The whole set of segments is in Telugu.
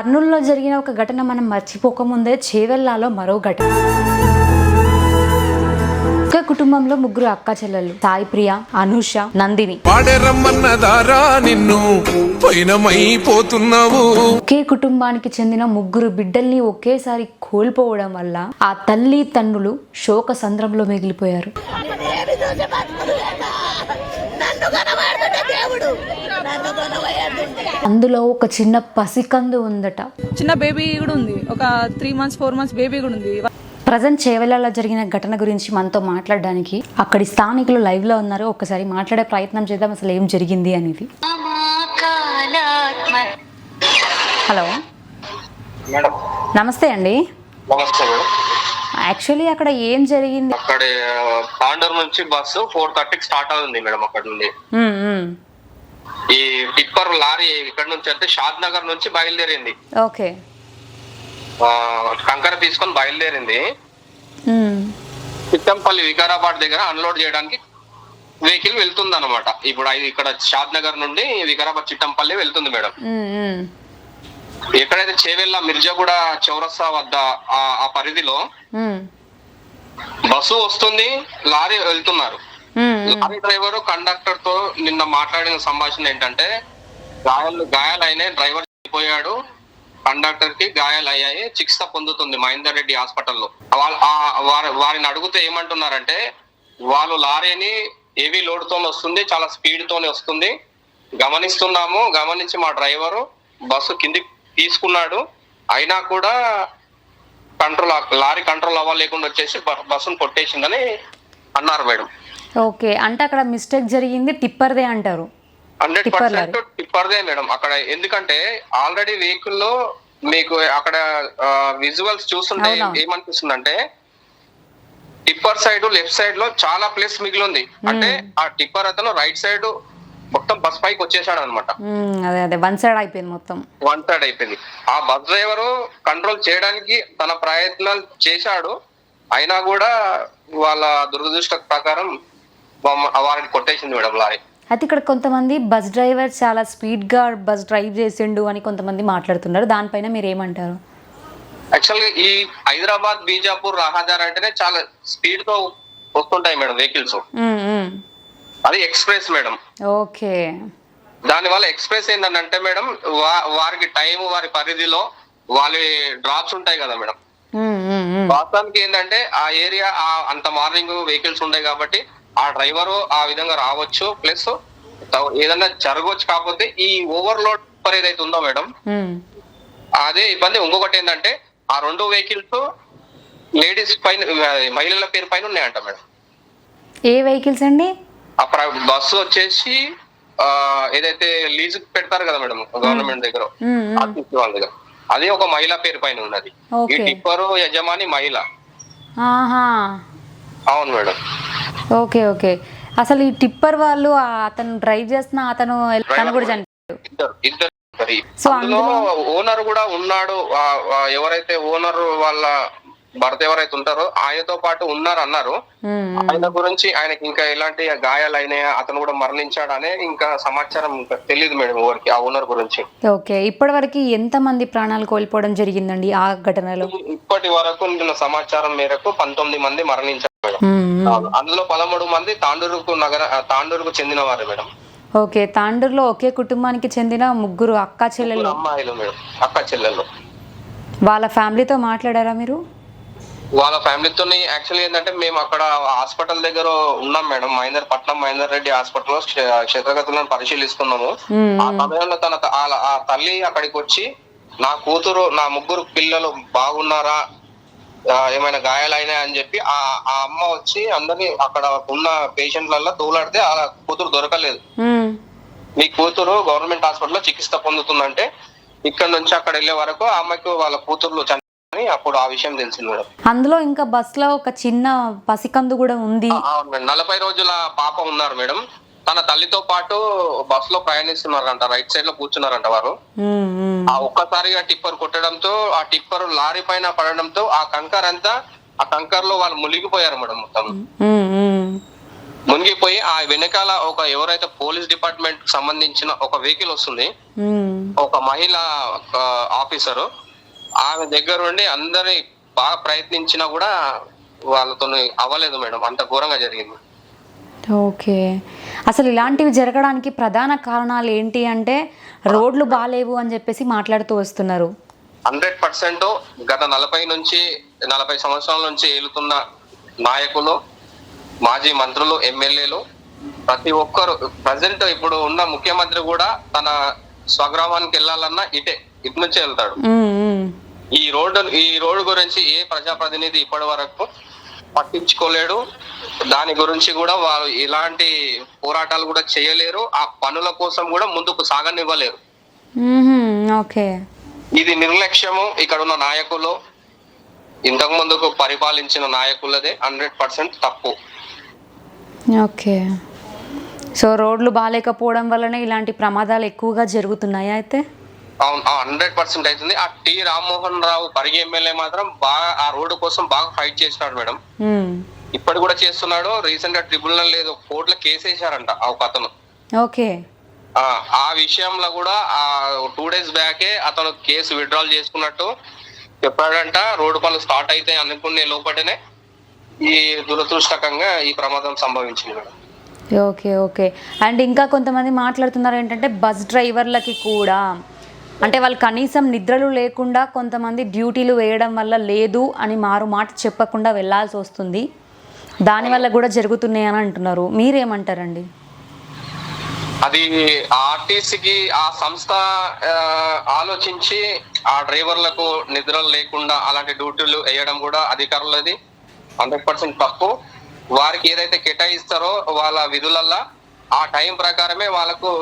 కర్నూలులో జరిగిన ఒక ఘటన మనం మర్చిపోకముందే చేవెల్లాలో మరో ఘటన. ఒక కుటుంబంలో ముగ్గురు అక్క చెల్లెలు సాయి ప్రియ అనూష నందిని. ఒకే కుటుంబానికి చెందిన ముగ్గురు బిడ్డల్ని ఒకేసారి కోల్పోవడం వల్ల ఆ తల్లి తండ్రులు శోక సంద్రంలో మిగిలిపోయారు. అందులో ఒక చిన్న పసికందు ఉందట. చిన్న బేబీ కూడా ఉంది. ఒక three months four months baby కూడా ఉంది. ప్రజెంట్ చేవెళ్ళలో జరిగిన ఘటన గురించి మనతో మాట్లాడడానికి అక్కడి స్థానికులు లైవ్లో ఉన్నారు. ఒకసారి మాట్లాడే ప్రయత్నం చేద్దాం. అసలు ఏం జరిగింది అనేది. Hello madam. నమస్తే అండి. నమస్తే యాక్చువల్లీ అక్కడ ఏం జరిగింది? అక్కడ తాండూరు నుంచి బస్సు ఫోర్ థర్టీకి స్టార్ట్ అవుతుంది మేడం అక్కడ నుండి. ఈ టిప్పర్ లారీ ఇక్కడ నుంచి అంటే షాద్ నగర్ నుంచి బయలుదేరింది. ఓకే. కంకర తీసుకొని బయలుదేరింది. ఉమ్, చిట్టంపల్లి వికారాబాద్ దగ్గర అన్లోడ్ చేయడానికి వెహికల్ వెళ్తుంది అనమాట ఇప్పుడు ఇక్కడ షాద్ నగర్ నుండి వికారాబాద్ చిట్టంపల్లి వెళ్తుంది మేడం. ఉమ్, ఉమ్. ఎక్కడైతే చేవెళ్ళ మిర్జాగూడ చౌరస్తా వద్ద ఆ- పరిధిలో బస్సు వస్తుంది లారీ వెళ్తున్నారు. లారీ డ్రైవర్ కండక్టర్తో నిన్న మాట్లాడిన సంభాషణ ఏంటంటే గాయాలు గాయాలైనాయి డ్రైవర్ చనిపోయాడు. కండక్టర్కి గాయాలయ్యాయి చికిత్స పొందుతుంది మహేందర్ రెడ్డి హాస్పిటల్లో. వారి- వారిని అడిగితే ఏమంటున్నారంటే వాళ్ళు లారీని హెవీ లోడ్ వస్తుంది చాలా స్పీడ్ తోనే వస్తుంది. గమనిస్తున్నాము గమనించి మా డ్రైవరు బస్సు కిందికి తీసుకున్నాడు. అయినా కూడా కంట్రోల్ లారీ కంట్రోల్ అవ్వలేకుండా వచ్చేసి బస్సును కొట్టేసిందని అన్నారు మేడం. ఓకే అంటే అక్కడ మిస్టేక్ జరిగింది టిప్పర్దే అంటారు. హండ్రెడ్ టిప్పర్ పర్సెంట్ టిప్పర్దే మేడం. అక్కడ ఎందుకంటే ఆల్రెడీ వెహికల్లో మీకు అక్కడ విజువల్స్ చూస్తుంటే. ఏమనిపిస్తుంది అంటే టిప్పర్ సైడ్ లెఫ్ట్ సైడ్లో చాలా ప్లేస్ మిగిలి ఉంది అంటే ఆ టిప్పర్ అతను రైట్ సైడ్ మొత్తం బస్ పైకి వచ్చేసాడు అనమాట అదే అదే. వన్ సైడ్ అయిపోయింది మొత్తం. వన్ సైడ్ అయిపోయింది. ఆ బస్ డ్రైవర్ కంట్రోల్ చేయడానికి తన ప్రయత్నాలు చేశాడు. అయినా కూడా వాళ్ళ దురదృష్ట ప్రకారం వారిని కొట్టేసింది మేడం లారీ. అయితే ఇక్కడ కొంతమంది బస్ డ్రైవర్ చాలా స్పీడ్గా బస్ డ్రైవ్ చేసిండు అని కొంతమంది మాట్లాడుతున్నారు. దానిపైన మీరు ఏమంటారు యాక్చువల్గా ఈ హైదరాబాద్ బీజాపూర్ రహదారి అంటేనే చాలా స్పీడ్తో వస్తుంటాయి మేడం వెహికల్స్. అది ఎక్స్ప్రెస్ మేడం. ఓకే. దాని వల్ల ఎక్స్ప్రెస్ ఏంటంటే మేడం వారికి టైం వారి పరిధిలో వాళ్ళ డ్రాప్స్ ఉంటాయి కదా మేడం. వాస్తవానికి ఏంటంటే ఆ ఏరియా అంత మార్నింగ్ వెహికల్స్ ఉంటాయి కాబట్టి ఆ డ్రైవర్ ఆ విధంగా రావచ్చు. ప్లస్ ఏదైనా జరగవచ్చు కాకపోతే ఈ ఓవర్లోడ్ ఏదైతే ఉందో మేడం. అదే ఇబ్బంది. ఇంకొకటి ఏంటంటే ఆ రెండు వెహికల్స్ లేడీస్ పైన మహిళల పేరు పైన ఉన్నాయంట మేడం. ఏ వెహికల్స్ అండి? ప్ర- బస్సు వచ్చేసి ఏదైతే లీజ్ పెడతారు కదా మేడం గవర్నమెంట్ దగ్గర వాళ్ళ దగ్గర. అది ఒక మహిళ పేరు పైన ఉన్నది. ఈ. టిప్పరు యజమాని మహిళ. అవును మేడం. Okay okay. అసలు ఈ టిప్పర్ వాళ్ళు అతను డ్రైవ్ చేస్తున్న అతను తను కూడా చనిపోయాడు? సో అందులో ఓనర్ కూడా ఉన్నాడు. ఎవరైతే ఓనర్ వాళ్ళ భర్త ఎవరైతే ఉంటారో ఆయనతో పాటు ఉన్నారు అన్నారు. ఆయన గురించి ఆయనకి ఇంకా ఎలాంటి గాయాలు అయినాయా అతను కూడా మరణించాడనే ఇంకా సమాచారం ఇంకా తెలియదు మేడం ఎవరికి ఆ ఓనర్ గురించి. ఓకే. ఇప్పటి వరకు ఎంత మంది ప్రాణాలు కోల్పోవడం జరిగిందండి ఆ ఘటనలో? ఇప్పటి వరకు సమాచారం మేరకు పంతొమ్మిది మంది మరణించారు. మేడం. అందులో పదమూడు మంది తాండూరుకు నగర తాండూరుకు చెందిన వారు మేడం. ఓకే తాండూరులో ఒకే కుటుంబానికి చెందిన ముగ్గురు అక్క చెల్లెలు. అమ్మాయిలు మేడం అక్క చెల్లెళ్ళు వాళ్ళ ఫ్యామిలీతో మాట్లాడారా మీరు? వాళ్ళ ఫ్యామిలీతో యాక్చువల్లీ ఏంటంటే మేము అక్కడ హాస్పిటల్ దగ్గర ఉన్నాం మేడం మహేందర్ పట్నం మహేందర్ రెడ్డి హాస్పిటల్లో క్షేత్రగతులను పరిశీలిస్తున్నాము. ఆ సమయంలో తన ఆ- తల్లి అక్కడికి వచ్చి నా కూతురు నా ముగ్గురు పిల్లలు బాగున్నారా ఏమైనా గాయాలైనా అని చెప్పి ఆ ఆ అమ్మ వచ్చి అందరినీ అక్కడ ఉన్న పేషెంట్లలో తోలాడితే ఆ కూతురు దొరకలేదు. మీ కూతురు గవర్నమెంట్ హాస్పిటల్లో చికిత్స పొందుతుందంటే ఇక్కడ నుంచి అక్కడ వెళ్ళే వరకు ఆ అమ్మాయికి వాళ్ళ కూతుర్లు చని అప్పుడు ఆ విషయం తెలిసింది మేడం. అందులో ఇంకా బస్సులో ఒక చిన్న పసికందు కూడా ఉంది. నలభై రోజుల పాప ఉన్నారు మేడం. తన తల్లితో పాటు బస్లో ప్రయాణిస్తున్నారంట రైట్ సైడ్లో కూర్చున్నారంట వారు. ఆ ఒక్కసారిగా టిప్పర్ కొట్టడంతో ఆ టిప్పర్ లారీ పైన పడడంతో ఆ కంకర్ అంతా ఆ కంకర్లో వాళ్ళు మునిగిపోయారు మేడం మొత్తం. మునిగిపోయి ఆ వెనకాల ఒక ఎవరైతే పోలీస్ డిపార్ట్మెంట్ సంబంధించిన ఒక వెహికల్ వస్తుంది. ఒక మహిళ ఆఫీసర్ ఆమె దగ్గర ఉండి అందరి బాగా ప్రయత్నించినా కూడా వాళ్ళతో అవ్వలేదు మేడం అంత ఘోరంగా జరిగింది ఓకే. అసలు ఇలాంటివి జరగడానికి ప్రధాన కారణాలు ఏంటి అంటే రోడ్లు బాగాలేవు అని చెప్పేసి మాట్లాడుతూ వస్తున్నారు. హండ్రెడ్ పర్సెంట్ గత నలభై నుంచి నలభై సంవత్సరాల నుంచి ఏలుతున్న నాయకులు మాజీ మంత్రులు ఎమ్మెల్యేలు ప్రతి ఒక్కరు ప్రజెంట్ ఇప్పుడు ఉన్న ముఖ్యమంత్రి కూడా తన స్వగ్రామానికి వెళ్ళాలన్నా ఇటే ఇటు నుంచే వెళ్తాడు. ఈ రోడ్డు ఈ రోడ్డు గురించి ఏ ప్రజాప్రతినిధి ఇప్పటి వరకు పట్టించుకోలేడు. దాని గురించి కూడా వారు ఇలాంటి పోరాటాలు కూడా చేయలేరు. ఆ పనుల కోసం కూడా ముందుకు సాగనివ్వలేరు. ఓకే. ఇది నిర్లక్ష్యము ఇక్కడ ఉన్న నాయకులు. ఇంతకు ముందుకు పరిపాలించిన నాయకులదే హండ్రెడ్ పర్సెంట్ తప్పు. ఓకే. సో రోడ్లు బాగాలేకపోవడం వల్లనే ఇలాంటి ప్రమాదాలు ఎక్కువగా జరుగుతున్నాయి అయితే? అవును హండ్రెడ్ పర్సెంట్ అవుతుంది ఆ టి రామ్మోహన్ రావు పరిగి ఎమ్మెల్యే మాత్రం బాగా ఆ రోడ్డు కోసం బాగా ఫైట్ చేసినాడు మేడం. ఇప్పటి కూడా చేస్తున్నాడు. రీసెంట్గా ట్రిబ్యునల్ లేదు కోర్టులో కేసు వేశారంట ఆ ఒక అతను. ఓకే. ఆ ఆ విషయంలో కూడా ఆ టూ డేస్ బ్యాకే అతను కేసు విత్డ్రాల్ చేసుకున్నట్టు చెప్పాడంట. రోడ్డు పనులు స్టార్ట్ అయితే అనుకునే లోపటనే ఈ దురదృష్టకంగా ఈ ప్రమాదం సంభవించింది మేడం. Okay okay. అండ్ ఇంకా కొంతమంది మాట్లాడుతున్నారు ఏంటంటే బస్ డ్రైవర్లకి కూడా అంటే వాళ్ళు కనీసం నిద్రలు లేకుండా కొంతమంది డ్యూటీలు వేయడం వల్ల లేదు అని మారు మాట చెప్పకుండా వెళ్ళాల్సి వస్తుంది. దానివల్ల కూడా జరుగుతున్నాయి అని అంటున్నారు. మీరేమంటారండి? అది ఆర్టీసీకి ఆ సంస్థ ఆలోచించి ఆ డ్రైవర్లకు నిద్రలు లేకుండా అలాంటి డ్యూటీలు వేయడం కూడా అధికారులది హండ్రెడ్ పర్సెంట్ తప్పు. వారికి ఏదైతే కేటాయిస్తారో వాళ్ళ విధులల్లా ఆ టైం ప్రకారమే వాళ్ళకు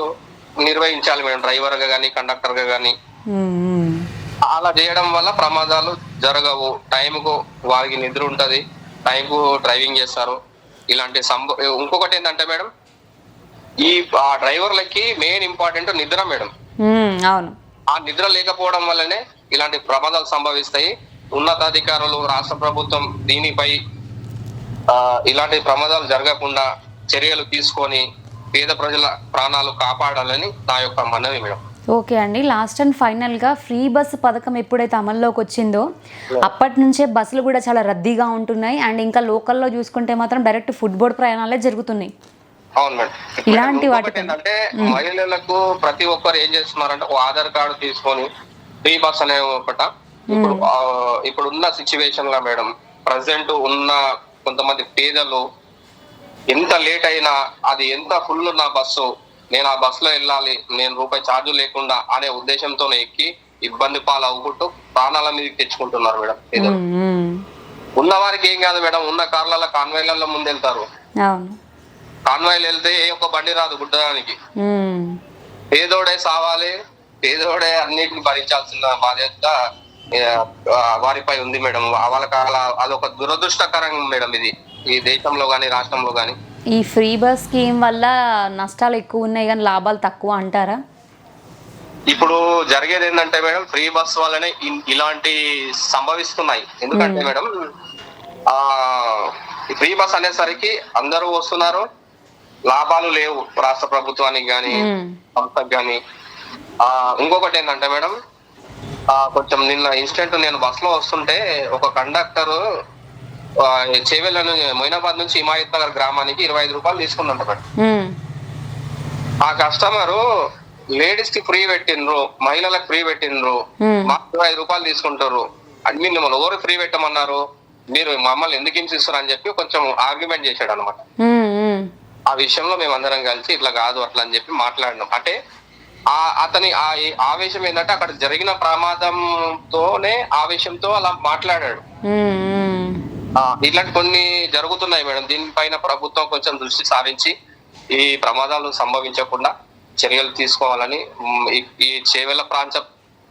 నిర్వహించాలి మేడం డ్రైవర్గా కానీ కండక్టర్గా కానీ. అలా చేయడం వల్ల ప్రమాదాలు జరగవు. టైంకు వారికి నిద్ర ఉంటది టైంకు డ్రైవింగ్ చేస్తారు. ఇలాంటి సంభవ ఇంకొకటి ఏంటంటే మేడం ఈ ఆ డ్రైవర్లకి మెయిన్ ఇంపార్టెంట్ నిద్ర మేడం. అవును. ఆ నిద్ర లేకపోవడం వల్లనే ఇలాంటి ప్రమాదాలు సంభవిస్తాయి. ఉన్నతాధికారులు రాష్ట్ర ప్రభుత్వం దీనిపై ఇలాంటి ప్రమాదాలు జరగకుండా చర్యలు తీసుకొని పేద ప్రజల ప్రాణాలు కాపాడాలని నా యొక్క మనవి మేడం. ఓకే అండి. లాస్ట్ అండ్ ఫైనల్గా ఫ్రీ బస్ పథకం ఎప్పుడైతే అమల్లోకి వచ్చిందో అప్పటి నుంచే బస్సులు కూడా చాలా రద్దీగా ఉంటున్నాయి. అండ్ ఇంకా లోకల్లో చూసుకుంటే మాత్రం డైరెక్ట్ ఫుట్బాల్ ప్రయాణాలే జరుగుతున్నాయి. అవును మేడం. ఇలాంటి వాటిపై- ఏంటంటే మహిళలకు ప్రతి ఒక్కరు ఏం చేస్తున్నారంటే ఓ ఆధార్ కార్డు తీసుకొని ఫ్రీ బస్ అనే ఒకట. ఇప్పుడు ఇప్పుడు ఉన్న సిచ్యువేషన్ లా మేడం ప్రజెంట్ ఉన్న కొంతమంది పేదలు ఎంత లేట్ అయినా అది ఎంత ఫుల్ నా బస్సు నేను ఆ బస్లో వెళ్ళాలి నేను రూపాయి ఛార్జ్ లేకుండా అనే ఉద్దేశంతో ఎక్కి ఇబ్బంది పాలు అవ్వుకుంటూ ప్రాణాల మీదకి తెచ్చుకుంటున్నారు మేడం. ఉన్న వారికి ఏం కాదు మేడం ఉన్న కార్లలో కాన్వాయ్లలో ముందు వెళ్తారు అవును కాన్వాయ్లు వెళ్తే ఏ ఒక్క బండి రాదు గుడ్డడానికి. పేదోడే సావాలి పేదోడే అన్నిటిని భరించాల్సిన బాధ్యత వారిపై ఉంది మేడం. వాళ్ళకి అలా అదొక దురదృష్టకరం మేడం ఇది. ఈ దేశంలో గాని రాష్ట్రంలో గాని? ఈ ఫ్రీ బస్ స్కీమ్ వల్ల నష్టాలు ఎక్కువ ఉన్నాయి కానీ లాభాలు తక్కువ అంటారా? ఇప్పుడు జరిగేది ఏంటంటే మేడం ఫ్రీ బస్ వల్లనే ఇలాంటి సంభవిస్తున్నాయి. ఎందుకంటే మేడం ఆ ఫ్రీ బస్ అనేసరికి అందరూ వస్తున్నారు. లాభాలు లేవు రాష్ట్ర ప్రభుత్వానికి గాని మ్మ్. సంస్థకు కానీ ఆ ఇంకొకటి ఏంటంటే మేడం ఆ కొంచెం నిన్న ఇన్సిడెంట్ నేను బస్లో వస్తుంటే ఒక కండక్టర్ చేవెళ్ళ మొయినాబాద్ నుంచి హిమాయత్ నగర్ గ్రామానికి ఇరవై ఐదు రూపాయలు మేడం. మ్మ్. ఆ కస్టమర్ లేడీస్కి ఫ్రీ పెట్టిండ్రు మహిళలకు ఫ్రీ పెట్టిండ్రు. మాకు ఇరవై ఐదు రూపాయలు తీసుకుంటారు. అది మీరు మిమ్మల్ని ఎవరు ఫ్రీ పెట్టమన్నారు? మీరు మమ్మల్ని ఎందుకు హింసిస్తారు అని చెప్పి కొంచెం ఆర్గ్యుమెంట్ చేశాడు అనమాట. ఆ విషయంలో మేము అందరం కలిసి ఇట్లా కాదు అట్లా అని చెప్పి మాట్లాడినాం. అంటే ఆ అతని ఆ ఆవేశం ఏంటంటే అక్కడ జరిగిన ప్రమాదంతోనే ఆవేశంతో అలా మాట్లాడాడు. ఇట్లాంటి కొన్ని జరుగుతున్నాయి మేడం. దీనిపైన ప్రభుత్వం కొంచెం దృష్టి సారించి ఈ ప్రమాదాలు సంభవించకుండా చర్యలు తీసుకోవాలని ఈ- చేవెళ్ళ ప్రాంత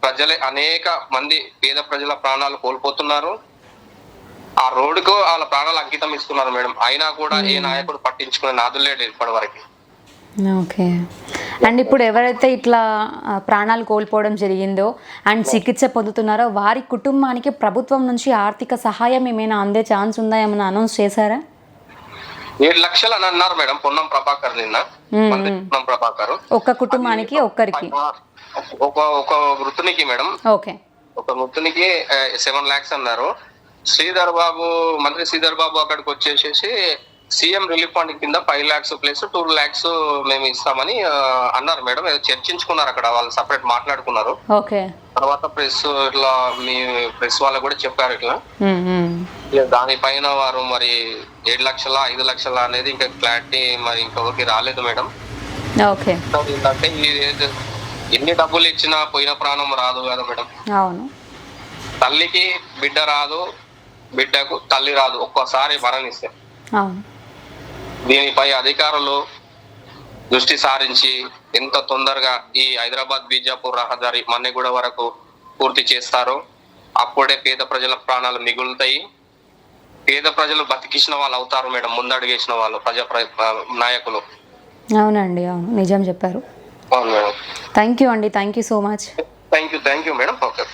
ప్రజలే అనేక మంది పేద ప్రజల ప్రాణాలు కోల్పోతున్నారు. ఆ రోడ్డుకు వాళ్ళ ప్రాణాలు అంకితం ఇస్తున్నారు మేడం. అయినా కూడా ఏ నాయకుడు పట్టించుకునే నాదులు లేడు ఇప్పటి వరకు ఓకే. అండ్ ఇప్పుడు ఎవరైతే ఇట్లా ప్రాణాలు కోల్పోవడం జరిగిందో అండ్ చికిత్స పొందుతున్నారో వారి కుటుంబానికి ప్రభుత్వం నుంచి ఆర్థిక సహాయం ఏమైనా అందే ఛాన్స్ ఉందా ఏమైనా అనౌన్స్ చేశారా? ఏడు లక్షలు అని అన్నారు మేడం పొన్నం ప్రభాకర్ నిన్న. పొన్నం ప్రభాకర్. ఒక్క కుటుంబానికి ఒక్కరికి? ఒక ఒక వృత్తునికి మేడం. ఓకే. ఒక వృత్తునికి సెవెన్ లాక్స్ అన్నారు. శ్రీధర్ బాబు మంత్రి శ్రీధర్ బాబు అక్కడికి వచ్చేసేసి సీఎం రిలీఫ్ ఫండ్ కింద five lakhs plus two lakhs మేము ఇస్తామని అన్నారు మేడం. ఏదో చర్చించుకున్నారు అక్కడ వాళ్ళు సపరేట్ మాట్లాడుకున్నారు. ఓకే. తర్వాత ప్రెస్ ఇట్లా మీ ప్రెస్ వాళ్ళకు కూడా చెప్పారు ఇట్లా. దానిపైన వారు మరి ఏడు లక్షల ఐదు లక్షల అనేది ఇంకా క్లారిటీ మరి ఇంకొకరికి రాలేదు మేడం. ఓకే. ఏంటంటే ఎన్ని డబ్బులు ఇచ్చినా పోయిన ప్రాణం రాదు కదా మేడం. అవును. తల్లికి బిడ్డ రాదు బిడ్డకు తల్లి రాదు ఒక్కోసారి మరణిస్తే. అవును. దీనిపై అధికారులు దృష్టి సారించి ఎంత తొందరగా ఈ హైదరాబాద్ బీజాపూర్ రహదారి మన్నెగూడ వరకు పూర్తి చేస్తారో అప్పుడే పేద ప్రజల ప్రాణాలు మిగులుతాయి. పేద ప్రజలు బతికించిన వాళ్ళు అవుతారు మేడం ముందడుగేసిన వాళ్ళు ప్రజా ప్ర- నాయకులు. అవునండి అవును. నిజం చెప్పారు. అవును మేడం. థ్యాంక్ యూ అండి. Thank you so much thank you thank you madam. Okay